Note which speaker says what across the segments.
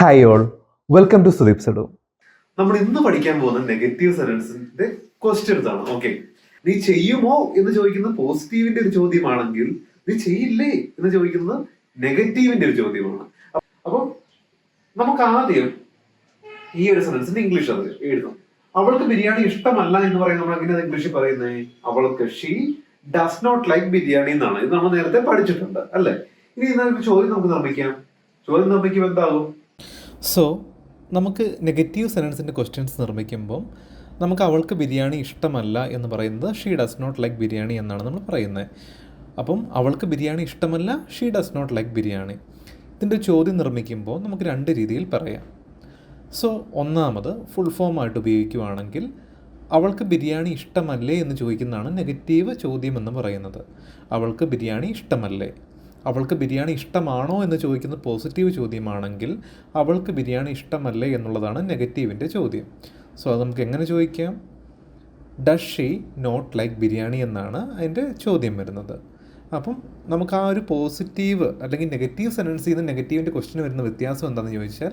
Speaker 1: Hi all welcome to Sudeep സഡു
Speaker 2: നമ്മൾ ഇന്ന് പഠിക്കാൻ പോകുന്ന നെഗറ്റീവ് സെന്റൻസിന്റെ ക്വസ്റ്റ്യൻസ് ആണ് ഓക്കെ നീ ചെയ്യുമോ എന്ന് ചോദിക്കുന്നത് പോസിറ്റീവിന്റെ ഒരു ചോദ്യമാണെങ്കിൽ നീ ചെയ്യില്ലേ എന്ന് ചോദിക്കുന്നത് നെഗറ്റീവിന്റെ ഒരു ചോദ്യമാണ്. അപ്പൊ നമുക്ക് ആദ്യം ഈ ഒരു സെന്റൻസിന്റെ ഇംഗ്ലീഷ് അത് എഴുതാം. അവൾക്ക് ബിരിയാണി ഇഷ്ടമല്ല എന്ന് പറയുന്നത് നമ്മൾ എങ്ങനെയാണ് ഇംഗ്ലീഷിൽ പറയുന്നത് അവൾക്ക് she does not like biryani എന്നാണ്. ഇത് നമ്മൾ നേരത്തെ പഠിച്ചിട്ടുണ്ട് അല്ലെ? ഇനി ചോദ്യം നമുക്ക് നിർമ്മിക്കാം. ചോദ്യം നിർമ്മിക്കുമ്പോൾ എന്താകും?
Speaker 3: സോ നമുക്ക് നെഗറ്റീവ് സെനൻസിന്റെ ക്വസ്റ്റ്യൻസ് നിർമ്മിക്കുമ്പം നമുക്ക് അവൾക്ക് ബിരിയാണി ഇഷ്ടമല്ല എന്ന് പറയുന്നത് she does not like biryani എന്നാണ് നമ്മൾ പറയുന്നത്. അപ്പം അവൾക്ക് ബിരിയാണി ഇഷ്ടമല്ല she does not like biryani. ഇതിന്റെ ചോദ്യം നിർമ്മിക്കുമ്പോൾ നമുക്ക് രണ്ട് രീതിയിൽ പറയാം. സോ ഒന്നാമത് ഫുൾ ഫോമായിട്ട് ഉപയോഗിക്കുവാണെങ്കിൽ അവൾക്ക് ബിരിയാണി ഇഷ്ടമല്ലേ എന്ന് ചോദിക്കുന്നതാണ് നെഗറ്റീവ് ചോദ്യം എന്ന് പറയുന്നത്. അവൾക്ക് ബിരിയാണി ഇഷ്ടമല്ലേ? അവൾക്ക് ബിരിയാണി ഇഷ്ടമാണോ എന്ന് ചോദിക്കുന്ന പോസിറ്റീവ് ചോദ്യമാണെങ്കിൽ അവൾക്ക് ബിരിയാണി ഇഷ്ടമല്ലേ എന്നുള്ളതാണ് നെഗറ്റീവിന്റെ ചോദ്യം. സോ അത് നമുക്ക് എങ്ങനെ ചോദിക്കാം? Does she not like biryani എന്നാണ് അതിന്റെ ചോദ്യം വരുന്നത്. അപ്പം നമുക്ക് ആ ഒരു പോസിറ്റീവ് അല്ലെങ്കിൽ നെഗറ്റീവ് സെന്റൻസിൽ നിന്ന് നെഗറ്റീവിന്റെ ക്വസ്റ്റിന് വരുന്ന വ്യത്യാസം എന്താണെന്ന് ചോദിച്ചാൽ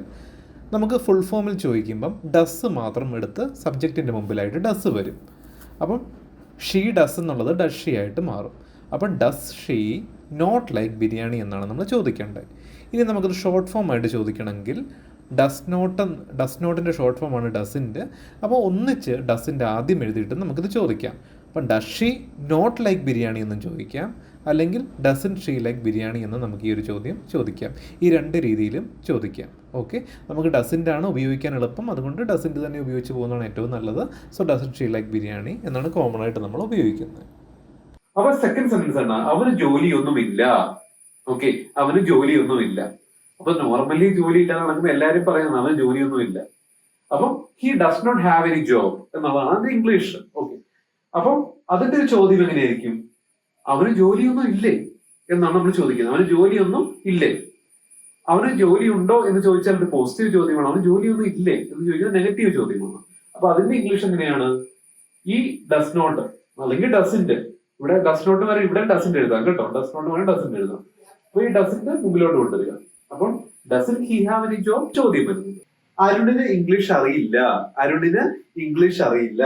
Speaker 3: നമുക്ക് ഫുൾ ഫോമിൽ ചോദിക്കുമ്പം ഡസ് മാത്രം എടുത്ത് സബ്ജക്റ്റിന്റെ മുമ്പിലായിട്ട് ഡസ് വരും. അപ്പം ഷീ ഡസ് എന്നുള്ളത് ഡസ് ഷീ ആയിട്ട് മാറും. അപ്പം does she not like biryani എന്നാണ് നമ്മൾ ചോദിക്കേണ്ടത്. ഇനി നമുക്കത് ഷോർട്ട് ഫോം ആയിട്ട് ചോദിക്കണമെങ്കിൽ ഡസ് നോട്ട് ഡസ് നോട്ടിന്റെ ഷോർട്ട് ഫോമാണ് ഡസിന്റെ അപ്പോൾ ഒന്നിച്ച് ഡസിന്റെ ആദ്യം എഴുതിയിട്ട് നമുക്കിത് ചോദിക്കാം. അപ്പം does she not like biryani എന്നും ചോദിക്കാം. അല്ലെങ്കിൽ ഡസൻ ഷീ ലൈക്ക് ബിരിയാണി എന്ന് നമുക്ക് ഈ ഒരു ചോദ്യം ചോദിക്കാം. ഈ രണ്ട് രീതിയിലും ചോദിക്കാം. ഓക്കെ നമുക്ക് ഡസിന്റെ ആണ് ഉപയോഗിക്കാൻ എളുപ്പം. അതുകൊണ്ട് ഡസിന്റെ തന്നെ ഉപയോഗിച്ച് പോകുന്നതാണ് ഏറ്റവും നല്ലത്. So doesn't she like biryani എന്നാണ് കോമൺ ആയിട്ട് നമ്മൾ ഉപയോഗിക്കുന്നത്.
Speaker 2: അപ്പൊ സെക്കൻഡ് സെന്റൻസ് ആണ്. അവന് ജോലിയൊന്നുമില്ല. ഓക്കെ അവന് ജോലിയൊന്നുമില്ല. അപ്പൊ നോർമലി ജോലി ഇല്ലാതെ നടക്കുന്ന എല്ലാരും പറയുന്നത് അവന് ജോലിയൊന്നുമില്ല. അപ്പം he does not have any job എന്നുള്ളതാണ് അത് ഇംഗ്ലീഷ് ഓക്കെ അപ്പം അതിന്റെ ഒരു ചോദ്യം എങ്ങനെയായിരിക്കും? അവന് ജോലിയൊന്നും ഇല്ലേ? എന്നാണ് നമ്മൾ ചോദിക്കുന്നത്. അവന് ജോലിയൊന്നും ഇല്ലേ? അവന് ജോലി ഉണ്ടോ എന്ന് ചോദിച്ചാൽ ഒരു പോസിറ്റീവ് ചോദ്യമാണ്. അവന് ജോലിയൊന്നും ഇല്ലേ എന്ന് ചോദിച്ചാൽ നെഗറ്റീവ് ചോദ്യമാണ്. അപ്പൊ അതിന്റെ ഇംഗ്ലീഷ് എങ്ങനെയാണ്? ഈ ഡസ് നോട്ട് അല്ലെങ്കിൽ ഡസിന്റെ ഇവിടെ ഡസ് നോട്ട് വരെ ഇവിടെ ഡസിന്റെ എഴുതാം കേട്ടോ. ഡസ് നോട്ട് വരെ ഡസിന്റെ എഴുതാം. അപ്പൊ ഈ ഡസിന്റെ മുമ്പിലോട്ട് കൊണ്ടുവരിക. അപ്പം doesn't he have any job ചോദ്യം വരുന്നത് അരുണിന് ഇംഗ്ലീഷ് അറിയില്ല. അരുണിന് ഇംഗ്ലീഷ് അറിയില്ല.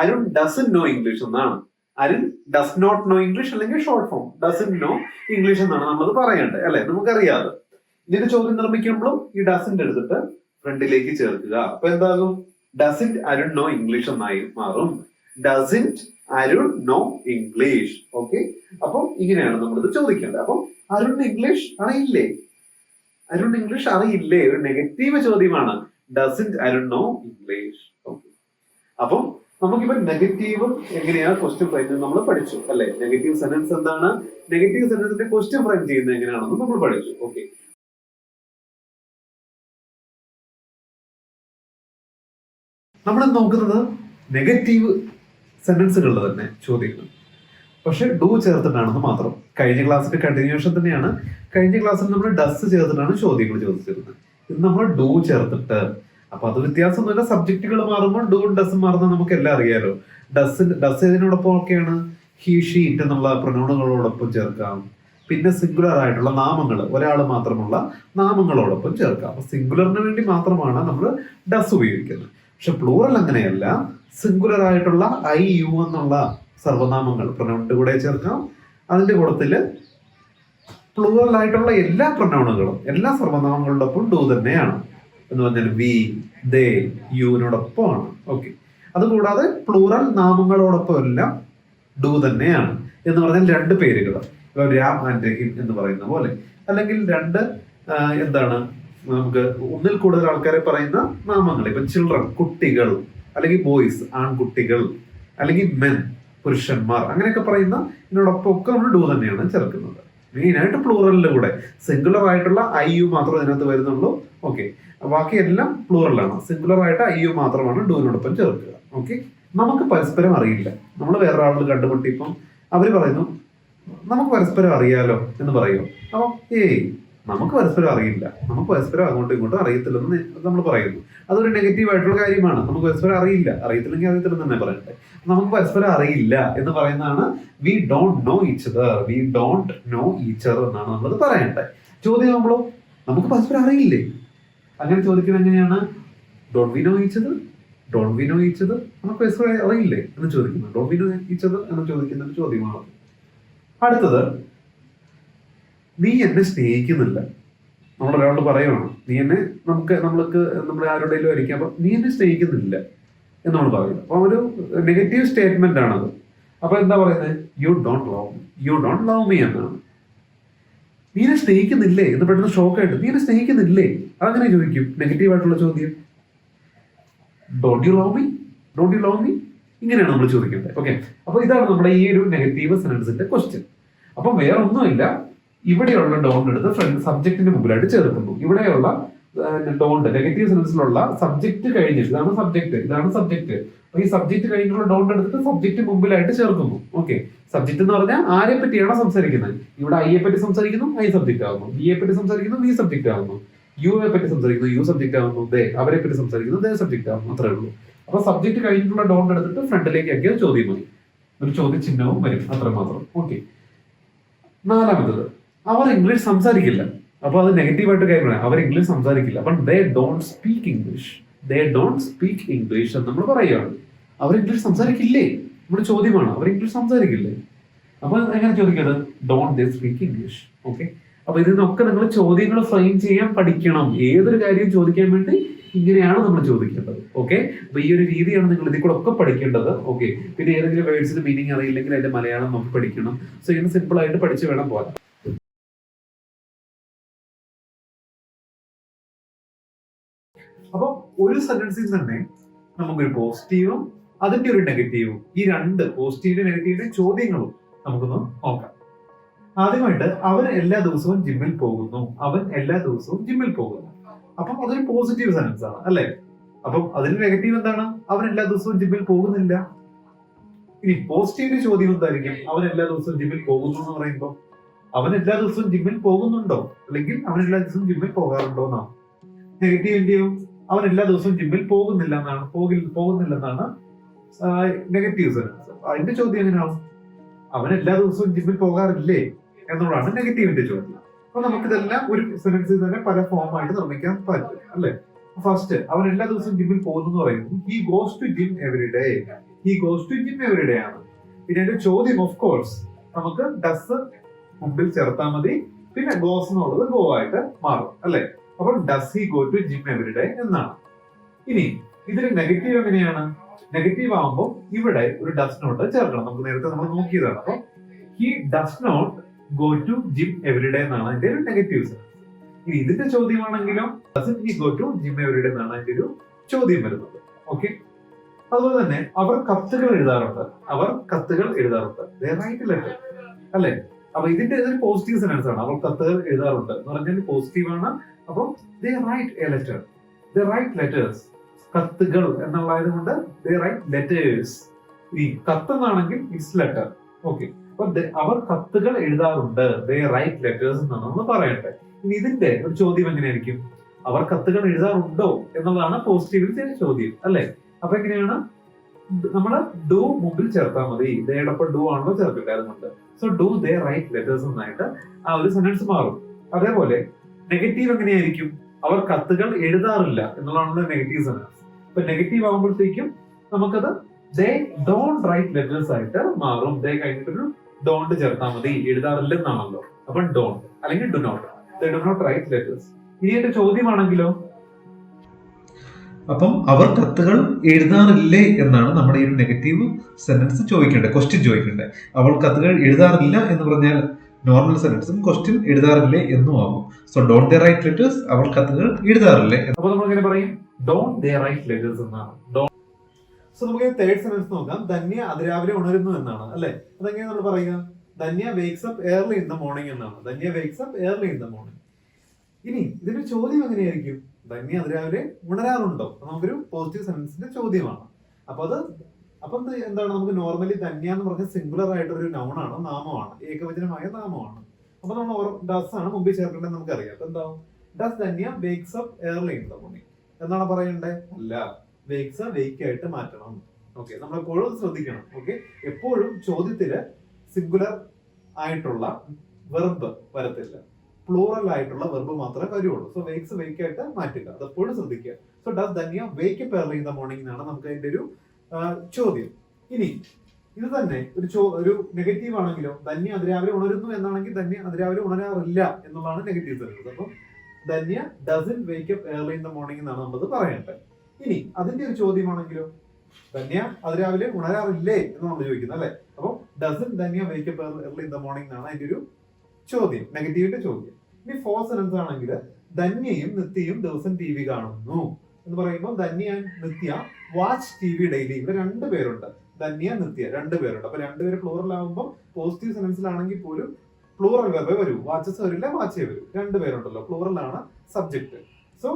Speaker 2: അരുൺ ഡസൻ നോ ഇംഗ്ലീഷ് എന്നാണ്. Arun does not know English അല്ലെങ്കിൽ short form doesn't know English എന്നാണ് നമ്മൾ പറയേണ്ടത്. അല്ലെ? നമുക്കറിയാതെ ഇതിന്റെ ചോദ്യം നിർമ്മിക്കുമ്പോഴും ഈ ഡസിന്റെ എടുത്തിട്ട് ഫ്രണ്ടിലേക്ക് ചേർക്കുക. അപ്പൊ എന്താകും? ഡസിൻ അരുൺ നോ ഇംഗ്ലീഷ് എന്നായി മാറും. Doesn't Arun know English okay അപ്പം ഇങ്ങനെയാണ് നമ്മളിത് ചോദിക്കേണ്ടത്. അപ്പം അരുൺ ഇംഗ്ലീഷ് അറിയില്ലേ? അരുൺ ഇംഗ്ലീഷ് അറിയില്ലേ? ഒരു നെഗറ്റീവ് ചോദ്യമാണ്. Doesn't Arun know English okay അപ്പം നമുക്കിപ്പോ നെഗറ്റീവും എങ്ങനെയാണ് ക്വസ്റ്റ്യൻ ഫ്രെയിം നമ്മൾ പഠിച്ചു അല്ലെ? നെഗറ്റീവ് സെന്റൻസ് എന്താണ്? നെഗറ്റീവ് സെന്റൻസിന്റെ ക്വസ്റ്റ്യൻ ഫ്രെയിം ചെയ്യുന്നത് എങ്ങനെയാണെന്ന് നമ്മൾ പഠിച്ചു ഓക്കെ നമ്മൾ നോക്കുന്നത് നെഗറ്റീവ് സെന്റൻസുകളുടെ തന്നെ ചോദിക്കുന്നു പക്ഷെ ഡു ചേർത്തിട്ടാണെന്ന് മാത്രം. കഴിഞ്ഞ ക്ലാസ്സിന്റെ കണ്ടിന്യൂഷൻ തന്നെയാണ്. കഴിഞ്ഞ ക്ലാസ്സിൽ നമ്മൾ ഡസ് ചേർത്തിട്ടാണ് ചോദ്യങ്ങൾ ചോദിച്ചിരുന്നത്. ഇത് നമ്മൾ ഡു ചേർത്തിട്ട്. അപ്പൊ അത് വ്യത്യാസം വ്യത്യാസമൊന്നുമില്ല. സബ്ജക്റ്റുകൾ മാറുമ്പോൾ ഡു ഡസ് മാറുന്ന നമുക്ക് എല്ലാം അറിയാലോ. ഡസ് ഡസ് ഇതിനോടൊപ്പം ഒക്കെയാണ്? ഹി ഷീറ്റ് എന്നുള്ള പ്രണോണുകളോടൊപ്പം ചേർക്കാം. പിന്നെ സിംഗുലർ ആയിട്ടുള്ള നാമങ്ങൾ ഒരാൾ മാത്രമുള്ള നാമങ്ങളോടൊപ്പം ചേർക്കാം. അപ്പൊ സിംഗുലറിന് വേണ്ടി മാത്രമാണ് നമ്മൾ ഡസ് ഉപയോഗിക്കുന്നത്. പക്ഷെ പ്ലൂറൽ അങ്ങനെയല്ല സിംഗുലർ ആയിട്ടുള്ള ഐ യു എന്നുള്ള സർവനാമങ്ങൾ പ്രൊനൗണ്ട് കൂടെ ചേർക്കാം. അതിന്റെ കൂട്ടത്തിൽ പ്ലൂറൽ ആയിട്ടുള്ള എല്ലാ പ്രൊനൗണുകളും എല്ലാ സർവനാമങ്ങളുടെ ഒപ്പം ഡു തന്നെയാണ്. എന്ന് പറഞ്ഞാൽ വി ദേ യുവിനോടൊപ്പമാണ് ഓക്കെ അതുകൂടാതെ പ്ലൂറൽ നാമങ്ങളോടൊപ്പം എല്ലാം ഡു തന്നെയാണ്. എന്ന് പറഞ്ഞാൽ രണ്ട് പേരുകൾ രാം ആൻഡ് രഹിം എന്ന് പറയുന്ന പോലെ. അല്ലെങ്കിൽ രണ്ട് എന്താണ് നമുക്ക് ഒന്നിൽ കൂടുതൽ ആൾക്കാരെ പറയുന്ന നാമങ്ങൾ. ഇപ്പൊ ചിൽഡ്രൻ കുട്ടികൾ അല്ലെങ്കിൽ ബോയ്സ് ആൺകുട്ടികൾ അല്ലെങ്കിൽ മെൻ പുരുഷന്മാർ അങ്ങനെയൊക്കെ പറയുന്ന ഇതിനോടൊപ്പം ഒക്കെ നമ്മൾ ഡൂ തന്നെയാണ് ചേർക്കുന്നത്. മെയിൻ ആയിട്ട് പ്ലൂറലിന്റെ കൂടെ. സിംഗുലർ ആയിട്ടുള്ള ഐ യു മാത്രമേ ഇതിനകത്ത് വരുന്നുള്ളൂ. ഓക്കെ ബാക്കി എല്ലാം പ്ലൂറലാണ് സിംഗുലർ ആയിട്ട് ഐ യു മാത്രമാണ് ഡൂവിനോടൊപ്പം ചേർക്കുക. ഓക്കെ നമുക്ക് പരസ്പരം അറിയില്ല. നമ്മൾ വേറെ ആളുകൾ കണ്ടുമുട്ടിയപ്പം അവർ പറയുന്നു നമുക്ക് പരസ്പരം അറിയാലോ എന്ന് പറയുമോ അപ്പൊ ഏയ് നമുക്ക് പരസ്പരം അറിയില്ല. നമുക്ക് പരസ്പരം അങ്ങോട്ടും ഇങ്ങോട്ടും അറിയത്തില്ലെന്ന് നമ്മൾ പറയുന്നു. അതൊരു നെഗറ്റീവ് ആയിട്ടുള്ള കാര്യമാണ്. നമുക്ക് പരസ്പരം അറിയില്ല. അറിയത്തില്ലെങ്കിൽ അറിയത്തില്ലെന്ന് തന്നെ പറയട്ടെ. നമുക്ക് പരസ്പരം അറിയില്ല എന്ന് പറയുന്നതാണ് we don't know each other we don't know each other എന്നാണ് നമ്മളത് പറയട്ടെ ചോദ്യം നമ്മളോ നമുക്ക് പരസ്പരം അറിയില്ലേ? അങ്ങനെ ചോദിക്കുന്നത് എങ്ങനെയാണ്? Don't we know each other don't we know each other നമുക്ക് പരസ്പരം അറിയില്ലേ എന്ന് ചോദിക്കുന്നു. ഡോണ്ട് വി നോ ഈച്ചത് എന്ന് ചോദിക്കുന്ന ഒരു ചോദ്യമാണ്. അടുത്തത് നീ എന്നെ സ്നേഹിക്കുന്നില്ല. നമ്മളൊരാളോട് പറയുകയാണ് നീ എന്നെ നമുക്ക് നമ്മൾക്ക് നമ്മൾ ആരോടെങ്കിലും ആയിരിക്കാം അപ്പം നീ എന്നെ സ്നേഹിക്കുന്നില്ല എന്ന് നമ്മൾ പറയുന്നത്. അപ്പോൾ ഒരു നെഗറ്റീവ് സ്റ്റേറ്റ്മെന്റ് ആണത് അപ്പം എന്താ പറയുന്നത്? You don't love you don't love me എന്നാണ്. നീ എന്നെ സ്നേഹിക്കുന്നില്ലേ? എന്ന് പെട്ടെന്ന് ഷോക്കായിട്ട് നീ എന്നെ സ്നേഹിക്കുന്നില്ലേ? അതങ്ങനെ ചോദിക്കും. നെഗറ്റീവ് ആയിട്ടുള്ള ചോദ്യം. Don't you love me don't you love me ഇങ്ങനെയാണ് നമ്മൾ ചോദിക്കേണ്ടത്. ഓക്കെ അപ്പോൾ ഇതാണ് നമ്മുടെ ഈ ഒരു നെഗറ്റീവ് സെന്റൻസിന്റെ ക്വസ്റ്റ്യൻ അപ്പൊ വേറെ ഒന്നുമില്ല ഇവിടെയുള്ള ഡോണ്ട് എടുത്ത് ഫ്രണ്ട് സബ്ജക്റ്റിന്റെ മുമ്പിലായിട്ട് ചേർക്കുന്നു. ഇവിടെയുള്ള ഡോണ്ട് നെഗറ്റീവ് സെൻസിലുള്ള സബ്ജക്ട് കഴിഞ്ഞിട്ട് ഇതാണ് സബ്ജക്ട് ഇതാണ് സബ്ജക്ട് അപ്പൊ ഈ സബ്ജക്ട് കഴിഞ്ഞിട്ടുള്ള ഡോണ്ട് എടുത്തിട്ട് സബ്ജക്ട് മുമ്പിലായിട്ട് ചേർക്കുന്നു. ഓക്കെ സബ്ജക്ട് എന്ന് പറഞ്ഞാൽ ആരെ പറ്റിയാണോ സംസാരിക്കുന്നത്? ഇവിടെ ഐയെ പറ്റി സംസാരിക്കുന്നു ഐ സബ്ജക്ട് ആകുന്നു ബിയെ പറ്റി സംസാരിക്കുന്നു ബി സബ്ജക്ട് ആകുന്നു യുയെ പറ്റി സംസാരിക്കുന്നു യു സബ്ജക്ട് ആകുന്നു ദേ അവരെ പറ്റി സംസാരിക്കുന്നു ദേ സബ്ജക്ട് ആകുന്നു അത്രേ ഉള്ളൂ. അപ്പൊ സബ്ജക്ട് കഴിഞ്ഞിട്ടുള്ള ഡോണ്ട് എടുത്തിട്ട് ഫ്രണ്ടിലേക്ക് ആക്കിയത് ചോദ്യം മതി. ഒരു ചോദ്യചിഹ്നവും വരും അത്രമാത്രം. ഓക്കെ നാലാമത്തത്. അവർ ഇംഗ്ലീഷ് സംസാരിക്കില്ല. അപ്പൊ അത് നെഗറ്റീവായിട്ട് കാര്യമാണ്. അവർ ഇംഗ്ലീഷ് സംസാരിക്കില്ല. അപ്പം they don't speak English they don't speak English എന്ന് നമ്മൾ പറയുകയാണ് അവർ ഇംഗ്ലീഷ് സംസാരിക്കില്ലേ? നമ്മുടെ ചോദ്യമാണ്. അവർ ഇംഗ്ലീഷ് സംസാരിക്കില്ലേ? അപ്പൊ എങ്ങനെ ചോദിക്കുന്നത് don't they speak English okay അപ്പൊ ഇതിൽ നിന്നൊക്കെ നിങ്ങൾ ചോദ്യങ്ങൾ ഫ്രെയിം ചെയ്യാൻ പഠിക്കണം. ഏതൊരു കാര്യവും ചോദിക്കാൻ വേണ്ടി ഇങ്ങനെയാണ് നമ്മൾ ചോദിക്കേണ്ടത്. ഓക്കെ അപ്പൊ ഈ ഒരു രീതിയാണ് നിങ്ങൾ ഇതിൽ കൂടെ ഒക്കെ പഠിക്കേണ്ടത്. ഓക്കെ പിന്നെ ഏതെങ്കിലും വേർഡ്സിന് മീനിങ് അറിയില്ലെങ്കിൽ അതിന്റെ മലയാളം നമുക്ക് പഠിക്കണം. സോ ഇങ്ങനെ സിമ്പിൾ ആയിട്ട് പഠിച്ചു വേണം പോകാൻ ഒരു സെന്റൻസിൽ തന്നെ നമുക്കൊരു പോസിറ്റീവും അതിന്റെ ഒരു നെഗറ്റീവും ഈ രണ്ട് പോസിറ്റീവിന്റെ നെഗറ്റീവിന്റെ ചോദ്യങ്ങളും നമുക്കൊന്ന് നോക്കാം. ആദ്യമായിട്ട് അവൻ എല്ലാ ദിവസവും ജിമ്മിൽ പോകുന്നു. അവൻ എല്ലാ ദിവസവും ജിമ്മിൽ പോകുന്നു. അപ്പം അതൊരു പോസിറ്റീവ് സെന്റൻസ് ആണ് അല്ലെ? അപ്പം അതിന് നെഗറ്റീവ് എന്താണ്? അവൻ എല്ലാ ദിവസവും ജിമ്മിൽ പോകുന്നില്ല. ഇനി പോസിറ്റീവ് ചോദ്യം എന്തായിരിക്കും? അവൻ എല്ലാ ദിവസവും ജിമ്മിൽ പോകുന്നു എന്ന് പറയുമ്പോൾ അവൻ എല്ലാ ദിവസവും ജിമ്മിൽ പോകുന്നുണ്ടോ? അല്ലെങ്കിൽ അവൻ എല്ലാ ദിവസവും ജിമ്മിൽ പോകാറുണ്ടോ എന്നാണ്. നെഗറ്റീവിന്റെയോ അവൻ എല്ലാ ദിവസവും ജിമ്മിൽ പോകുന്നില്ല എന്നാണ് പോകി പോകുന്നില്ലെന്നാണ് നെഗറ്റീവ് സെൻസ് അതിന്റെ ചോദ്യം എങ്ങനെയാവും? അവൻ എല്ലാ ദിവസവും ജിമ്മിൽ പോകാറില്ലേ എന്നുള്ളതാണ് നെഗറ്റീവിന്റെ ചോദ്യം. അപ്പൊ നമുക്കിതെല്ലാം ഒരു സെന്റൻസിൽ തന്നെ പല ഫോമായിട്ട് നിർമ്മിക്കാൻ പറ്റും അല്ലെ? ഫസ്റ്റ് അവൻ എല്ലാ ദിവസവും ജിമ്മിൽ പോകുന്നു എന്ന് പറയുന്നു. He goes to gym every day he goes to gym every day ആണ്. പിന്നെ എന്റെ ചോദ്യം ഓഫ് കോഴ്സ് നമുക്ക് ഡസ് മുമ്പിൽ ചേർത്താൽ മതി. പിന്നെ ഗോസ് എന്നുള്ളത് ഗോ ആയിട്ട് മാറും അല്ലെ? അപ്പോൾ does he go to gym every day എന്നാണ്. ഇനി ഇതിൽ നെഗറ്റീവ് എങ്ങനെയാണ്? നെഗറ്റീവ് ആകുമ്പോൾ ഇവിടെ ഒരു ഡസ് നോട്ട് ചേർക്കണം. നമുക്ക് നേരത്തെ നമ്മൾ നോക്കിയതാണ്. അപ്പൊ he does not go to gym every day എന്നാണ് അതിന്റെ ഒരു നെഗറ്റീവ് ഇനി ഇതിന്റെ ചോദ്യമാണെങ്കിലും does he go to gym every day എന്നാണ് അതിന്റെ ഒരു ചോദ്യം വരുന്നത്. ഓക്കെ അതുപോലെ തന്നെ അവർ കത്തുകൾ എഴുതാറുണ്ട്. അവർ കത്തുകൾ എഴുതാറുണ്ട്. റൈറ്റ് അല്ലെ? അപ്പൊ ഇതിന്റെ ഒരു പോസിറ്റീവ് സെൻസ് ആണ് അവർ കത്ത് എഴുതാറുണ്ട്. എന്ന് പറഞ്ഞാൽ പോസിറ്റീവ് ആണ്. അപ്പം they write a letter they write letters കത്തുകൾ എന്നുള്ളത് കൊണ്ട് ദേ റൈറ്റ് ലെറ്റേഴ്സ് ഈ കത്തെന്നാണെങ്കിൽ ഇറ്റ്സ് ലെറ്റർ ഓക്കെ അപ്പൊ അവർ കത്തുകൾ എഴുതാറുണ്ട്. ദേ റൈറ്റ് ലെറ്റേഴ്സ് എന്നാണ് നമ്മൾ പറയട്ടെ ഇനി ഇതിന്റെ ഒരു ചോദ്യം എങ്ങനെയായിരിക്കും? അവർ കത്തുകൾ എഴുതാറുണ്ടോ എന്നുള്ളതാണ് പോസിറ്റീവിൽ ചോദ്യം അല്ലെ? അപ്പൊ എങ്ങനെയാണ്? നമ്മൾ ഡു മുമ്പിൽ ചേർത്താൽ മതി. ദേടൊപ്പം ഡു ആണല്ലോ ചേർക്കട്ടെ അതുകൊണ്ട് so do they write letters എന്നായിട്ട് ആ ഒരു സെന്റൻസ് മാറും. അതേപോലെ നെഗറ്റീവ് എങ്ങനെയായിരിക്കും? അവർ കത്തുകൾ എഴുതാറില്ല എന്നുള്ളതാണ് നെഗറ്റീവ് സെന്റൻസ് ഇപ്പൊ നെഗറ്റീവ് ആകുമ്പോഴത്തേക്കും നമുക്കത് ദേ ഡോണ്ട് റൈറ്റ് ലെറ്റേഴ്സ് ആയിട്ട് മാറും. ദേ കഴിഞ്ഞിട്ടൊരു ഡോണ്ട് ചേർത്താൽ മതി. എഴുതാറില്ല എന്നാണല്ലോ. അപ്പൊ ഡോണ്ട് അല്ലെങ്കിൽ do not they do not write letters ഇനി എന്റെ ചോദ്യമാണെങ്കിലോ?
Speaker 1: അപ്പം അവർ കത്തുകൾ എഴുതാറില്ലേ എന്നാണ് നമ്മുടെ ഈ ഒരു നെഗറ്റീവ് സെന്റൻസ് ചോദിക്കേണ്ടത് ക്വസ്റ്റ്യൻ ചോദിക്കേണ്ടത്. അവൾ കത്തുകൾ എഴുതാറില്ല എന്ന് പറഞ്ഞാൽ നോർമൽ സെന്റൻസും ക്വസ്റ്റ്യൻ എഴുതാറില്ലേ എന്നും ആകും. So don't they write letters അവൾ കത്തുകൾ എഴുതാറില്ലേ
Speaker 2: അപ്പൊ നമ്മൾ എങ്ങനെ പറയും ഡോണ്ട് ദേ റൈറ്റ് ലെറ്റേഴ്സ് എന്നാണ്. സോ നമുക്ക് തേർഡ് സെന്റൻസ് നോക്കാം. ധന്യ അതിരാവിലെ ഉണരുന്നു എന്നാണ് അല്ലെ? അതെങ്ങനെയാണ് നമ്മൾ പറയുക? Dhanya wakes up early in the morning എന്നാണ്. Dhanya wakes up early in the morning ഇനി ഇതിന്റെ ചോദ്യം എങ്ങനെയായിരിക്കും? ധന്യ അതിരാവിലെ ഉണരാറുണ്ടോ? നമുക്കൊരു പോസിറ്റീവ് സെന്റൻസിന്റെ ചോദ്യമാണ് അപ്പൊ അത് അപ്പൊ എന്ത് എന്താണ്? നമുക്ക് നോർമലി ധന്യ എന്ന് പറഞ്ഞ സിംഗുലർ ആയിട്ടൊരു നൗണാണ് നാമമാണ്. ഏകവചനമായ നാമമാണ്. അപ്പൊ നമ്മൾ ഡസ് ആണ് മുമ്പിൽ ചേർക്കേണ്ടത് നമുക്കറിയാം. അപ്പൊ എന്താവും? Does Dhanya wakes up early in the morning എന്നാണ് അല്ല വേക്സ് വേക്ക് ആയിട്ട് മാറ്റണം. ഓക്കെ നമ്മൾ എപ്പോഴും ശ്രദ്ധിക്കണം. ഓക്കെ എപ്പോഴും ചോദ്യത്തിൽ സിംഗുലർ ആയിട്ടുള്ള വെർബ് വരത്തില്ല. പ്ലൂറൽ ആയിട്ടുള്ള വെർബ് മാത്രമേ വരുള്ളൂ. സോ വേക്സ് വേക്ക് ആയിട്ട് മാറ്റുക. അത് എപ്പോഴും ശ്രദ്ധിക്കുക. So does Dhanya wake up early in the morning എന്നാണ് നമുക്ക് അതിന്റെ ഒരു ചോദ്യം. ഇനി ഇത് തന്നെ ഒരു ചോ ഒരു നെഗറ്റീവ് ആണെങ്കിലോ ധന്യ അതിരാവിലെ ഉണരുന്നു എന്നാണെങ്കിൽ ധന്യ അതിരാവിലെ ഉണരാറില്ല എന്നുള്ളതാണ് നെഗറ്റീവ് തരുന്നത് അപ്പം Dhanya doesn't wake up early in the morning എന്നാണ് നമ്മളത് പറയേണ്ടത്. ഇനി അതിന്റെ ഒരു ചോദ്യമാണെങ്കിലോ ധന്യ അതിരാവിലെ ഉണരാറില്ലേ നമ്മൾ ചോദിക്കുന്നത് അല്ലെ? അപ്പം doesn't Dhanya wake up early in the morning എന്നാണ് അതിന്റെ ഒരു ചോദ്യം നെഗറ്റീവിന്റെ ചോദ്യം. ഇനി ഫോർ സെനൻസ് ആണെങ്കിൽ ധന്യയും നിത്യയും ദിവസം ടി വി കാണുന്നു. എന്ന് പറയുമ്പോൾ Dhanya Nithya watch T V daily ഇവിടെ രണ്ട് പേരുണ്ട്. ധന്യ നിത്യ. രണ്ടുപേരുണ്ട് അപ്പൊ രണ്ടുപേര് പ്ലൂറൽ ആകുമ്പോൾ പോസിറ്റീവ് സെൻസിലാണെങ്കിൽ പോലും പ്ലൂറൽ വെബേ വരൂ. വാച്ചസ് വരില്ല വാച്ചേ വരൂ. രണ്ടുപേരുണ്ടല്ലോ പ്ലൂറൽ ആണ് subject so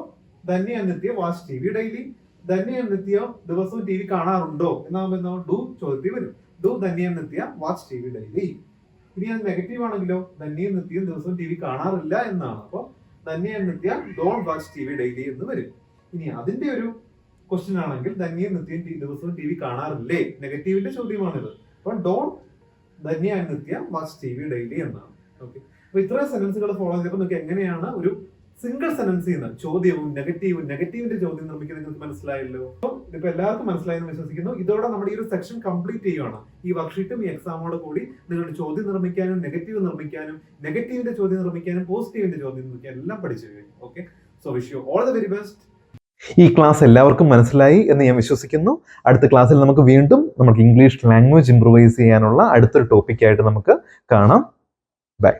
Speaker 2: Dhanya Nithya watch T V daily Dhanya Nithya ദിവസവും ടി വി കാണാറുണ്ടോ? എന്നാകുമ്പോൾ ഡു ചോദ്യത്തിൽ വരും. Do Dhanya Nithya watch T V daily ഇനി അത് നെഗറ്റീവ് ആണെങ്കിലോ ധന്യയും നിത്യയും ദിവസവും ടി വി കാണാറില്ല എന്നാണ്. അപ്പോൾ Dhanya Nithya don't watch T V daily എന്ന് വരും. ഇനി അതിന്റെ ഒരു ക്വസ്റ്റ്യൻ ആണെങ്കിൽ ധന്യയും നിത്യം ദിവസവും ടി വി കാണാറില്ലേ നെഗറ്റീവിന്റെ ചോദ്യമാണിത്. അപ്പൊ don't Dhanya Nithya watch T V daily എന്നാണ്. ഓക്കെ അപ്പൊ ഇത്രയും സെന്റൻസുകൾ ഫോളോ ചെയ്തപ്പോൾ നിങ്ങൾക്ക് എങ്ങനെയാണ് ഒരു സിംഗിൾ സെന്റൻസിൽ നിന്ന് ചോദ്യവും നെഗറ്റീവും നെഗറ്റീവിന്റെ ചോദ്യം നിർമ്മിക്കുന്നത് നിങ്ങൾക്ക് മനസ്സിലായല്ലോ? ഇതിപ്പോ എല്ലാവർക്കും മനസ്സിലായെന്ന് വിശ്വസിക്കുന്നു. ഇതോടെ നമ്മുടെ ഈ ഒരു സെക്ഷൻ കംപ്ലീറ്റ് ചെയ്യുകയാണ് ഈ വർക്ക്ഷീറ്റും ഈ എക്സാമോട് കൂടി നിങ്ങളുടെ ചോദ്യം നിർമ്മിക്കാനും നെഗറ്റീവ് നിർമ്മിക്കാനും നെഗറ്റീവിന്റെ ചോദ്യം നിർമ്മിക്കാനും പോസിറ്റീവിന്റെ ചോദ്യം നിർമ്മിക്കാനും എല്ലാം പഠിച്ചു കഴിഞ്ഞു. Okay so wish you all the very best
Speaker 4: ഈ ക്ലാസ് എല്ലാവർക്കും മനസ്സിലായി എന്ന് ഞാൻ വിശ്വസിക്കുന്നു. അടുത്ത ക്ലാസ്സിൽ നമുക്ക് വീണ്ടും നമുക്ക് ഇംഗ്ലീഷ് ലാംഗ്വേജ് ഇംപ്രൂവൈസ് ചെയ്യാനുള്ള അടുത്തൊരു ടോപ്പിക്കായിട്ട് നമുക്ക് കാണാം. ബൈ